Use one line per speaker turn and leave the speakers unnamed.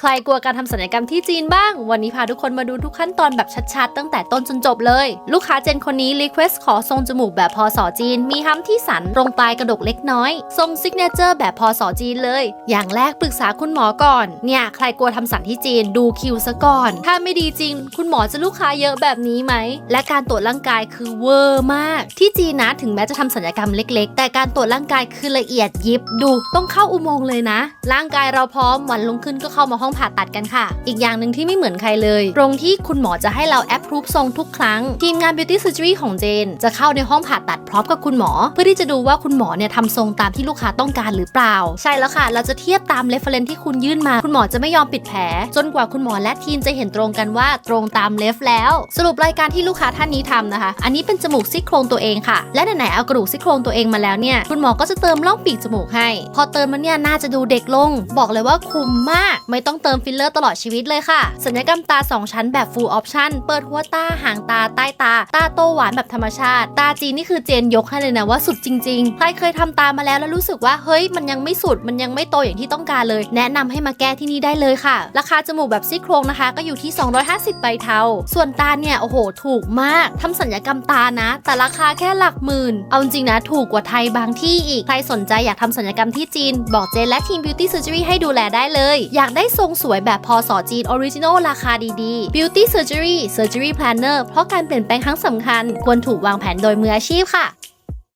ใครกลัวการทำศัลยกรรมที่จีนบ้าง วันนี้พาทุกคนมาดูทุกขั้นตอนแบบชัดๆ ตั้งแต่ต้นจนจบเลย ลูกค้าเจนคนนี้รีเควสขอทรงจมูกแบบพอสอจีน มีฮัมที่สันตรงปลายกระดกเล็กน้อย ทรงซิกเนเจอร์แบบพอสอจีนเลย อย่างแรกปรึกษาคุณหมอก่อน เนี่ย ใครกลัวทำสันที่จีนดูคิวซะก่อน ถ้าไม่ดีจริง คุณหมอจะลูกค้าเยอะแบบนี้ไหม และการตรวจร่างกายคือเวอร์มาก ที่จีนนะถึงแม้จะทำศัลยกรรมเล็ก ๆ แต่การตรวจร่างกายคือละเอียดยิบดูต้องเข้าอุโมงค์เลยนะ ร่างกายเราพร้อมวันลงขึ้นก็เข้ามาห้องผ่าตัดกันค่ะ อีกอย่างหนึ่งที่ไม่เหมือนใครเลย ตรงที่คุณหมอจะให้เราแอปพรูฟทรงทุกครั้ง ทีมงาน Beauty Surgery ของเจน จะเข้าในห้องผ่าตัดพร้อมกับคุณหมอ เพื่อที่จะดูว่าคุณหมอเนี่ยทำทรงตามที่ลูกค้าต้องการหรือเปล่า ใช่แล้วค่ะ เราจะเทียบตาม reference ที่คุณยื่นมา คุณหมอจะไม่ยอมปิดแผล จนกว่าคุณหมอและทีมจะเห็นตรงกันว่าตรงตามเลฟแล้ว สรุปรายการที่ลูกค้าท่านนี้ทำนะคะ อันนี้เป็นจมูกซี่โครงตัวเองค่ะ และไหนๆเอากระดูกซี่โครงตัวเองมาแล้วเนี่ย คุณหมอก็จะเติมร่องปีกจมูกให้ พอเติมมันเนี่ยน่าจะดูเด็กลง บอกเลยว่าคุ้มมาก ไม่ต้องเติมฟิลเลอร์ตลอดชีวิตเลยค่ะ สัญญกรรมตา 2 ชั้นแบบ full option เปิดหัวตา หางตา ใต้ตา ตาโตหวานแบบธรรมชาติ ตาจีนนี่คือเจนยกให้เลยนะว่าสุดจริง ๆ ใครเคยทำตามาแล้วแล้วรู้สึกว่าเฮ้ยมันยังไม่สุดมันยังไม่โตอย่างที่ต้องการเลย แนะนำให้มาแก้ที่นี่ได้เลยค่ะ ราคาจมูกแบบซี่โครงนะคะ ก็อยู่ที่ 250ใบเทาส่วนตาเนี่ยโอ้โห ถูกมากทำสัญญกรรมตานะ แต่ราคาแค่หลักหมื่น เอาจริงนะถูกกว่าไทยบางที่อีกใครสนใจอยากทำสัญญกรรมที่จีน บอกเจนและทีม Beauty Surgery ให้ดูแลได้เลย อยากได้ทรงสวยแบบพอสอจีนออริจินอลราคาดีๆ Beauty Surgery Surgery Planner เพราะการเปลี่ยนแปลงครั้งสำคัญ ควรถูกวางแผนโดยมืออาชีพค่ะ